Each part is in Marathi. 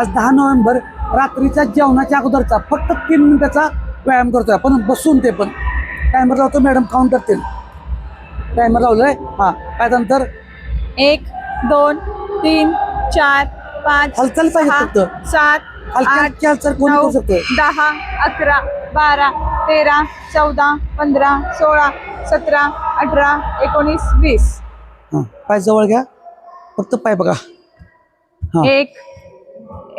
आज दहा नोव्हेंबर रात्रीच्या जेवणाच्या अगोदरचा फक्त तीन मिनिटाचा व्यायाम करतोय आपण. बसून ते पण. टायमर लावतो मॅडम काउंट करतील टायमर लावलंय? हां. काय नंतर एक दोन तीन चार पाच हालचाल पाहिजे सहा, फक्त. सात आठ हालचाल कोणी नऊ करू शकतोय? दहा अकरा बारा तेरा चौदा पंधरा सोळा सतरा अठरा एकोणीस वीस. हां. पाय जवळ घ्या. फक्त पाय बघा. हां. एक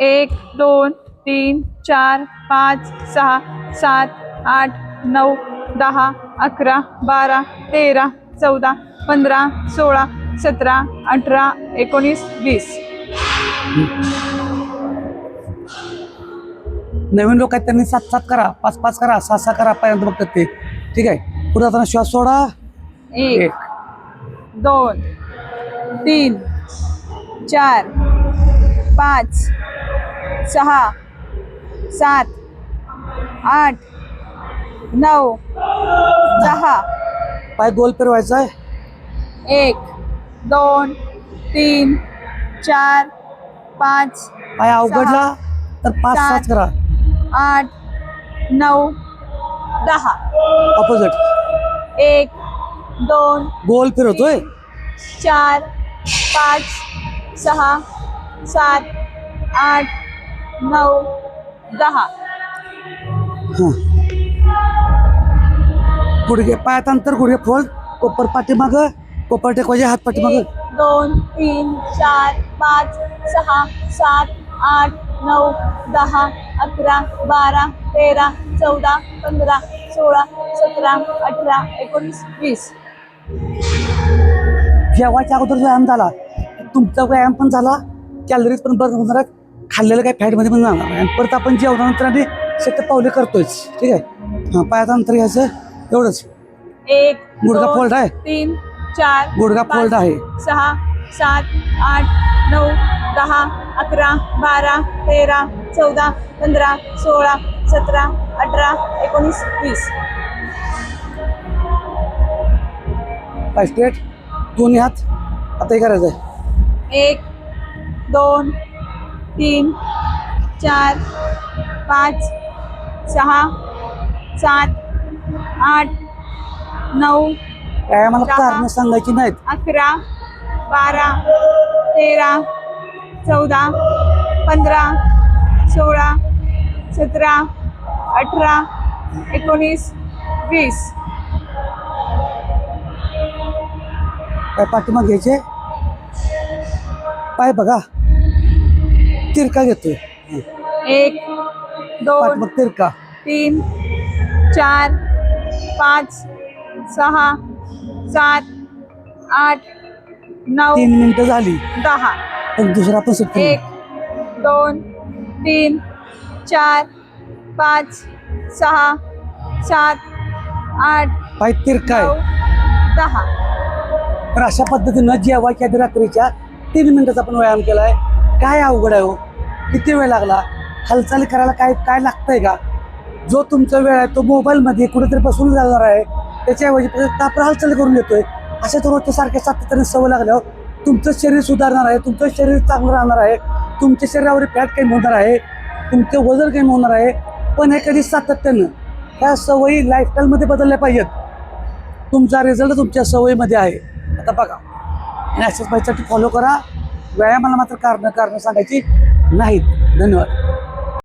एक दोन तीन चार पाच सहा सात आठ नऊ दहा अकरा बारा तेरा चौदा पंधरा सोळा सतरा अठरा एकोणीस वीस. नवीन लोक आहेत त्यांनी सात सात करा पाच पाच करा सहा सहा करा पर्यंत बघतात ते. ठीक आहे? पुढे जाताना श्वास सोडा. एक एक. दोन तीन चार पाच सहा सात आठ नऊ दहा. पाय गोल फिरवायचा आहे. एक दोन तीन चार पाच पाय अवघडला तर पाच सात. करा. आठ नऊ दहा. ऑपोजिट एक दोन गोल फिरवतोय. चार पाच सहा सात आठ नऊ दहा. हां. गुडघे पायात अंतर गुडघे फोल्ड कोपर पाठीमाग कोपर टेकवायचे हात पाठीमाग. दोन तीन चार पाच सहा सात आठ नऊ दहा अकरा बारा तेरा चौदा पंधरा सोळा सतरा अठरा एकोणीस वीस. जेवायच्या अगोदर व्यायाम झाला. तुमचा व्यायाम पण झाला. कॅलरीज पण बर्न होणार आहेत. खाल्लेलं काय फॅटमध्ये पण जाणार नाही. आणि परत आपण जेवणानंतर आम्ही शक्य पावले करतोयच. ठीक आहे? हां पायात अंतर घ्यायचं. एवढंच. एक गुडघा दोन, फोल्ड आहे? तीन चार गुडघा पाच, फोल्ड आहे. सहा सात आठ नऊ दहा अकरा बारा तेरा चौदा पंधरा सोळा सतरा अठरा एकोणीस वीस. स्ट्रेट दोन्ही हात. आता हे करायचं आहे एक दोन तीन चार पाच सहा सात आठ नऊ काय मला दहा. कारणं सांगायची नाहीत? अकरा बारा तेरा चौदा पंधरा सोळा सतरा अठरा एकोणीस वीस. पाय पाठीमाग घ्यायचे? पाय बघा. तिरका घेतोय. एक दोन पाठीमाग तिरका. तीन चार पाच सहा सात आठ नऊ तीन मिनिटं झाली. दहा. पण दुसरा पण एक दोन तीन चार पाच सहा सात आठ पाय तिरका नऊ आहे दहा. तर अशा पद्धतीनं जेवायच्या आधी रात्रीच्या तीन मिनिटाचा आपण व्यायाम केलाय काय अवघड आहे हो? किती वेळ लागला? हालचाली करायला काय काय लागतंय का? जो तुमचा वेळ आहे तो मोबाईलमध्ये कुठेतरी बसून जाणार आहे. त्याच्याऐवजी फक्त हालचाल करून येतोय. अशा तर रोजच्या सारख्या सातत्याने सवय लागल्यावर तुमचं शरीर सुधारणार आहे तुमचं शरीर चांगलं राहणार आहे तुमच्या शरीरावर फॅट कमी होणार आहे तुमचं वजन कमी होणार आहे. पण हे कधी सातत्यानं ह्या सवयी लाईफस्टाईलमध्ये बदलल्या पाहिजेत. तुमचा रिझल्ट तुमच्या सवयीमध्ये आहे. आता बघा आणि अशाच पाहिजे फॉलो करा. व्यायामाला मात्र कारण कारण सांगायची नाहीत. धन्यवाद.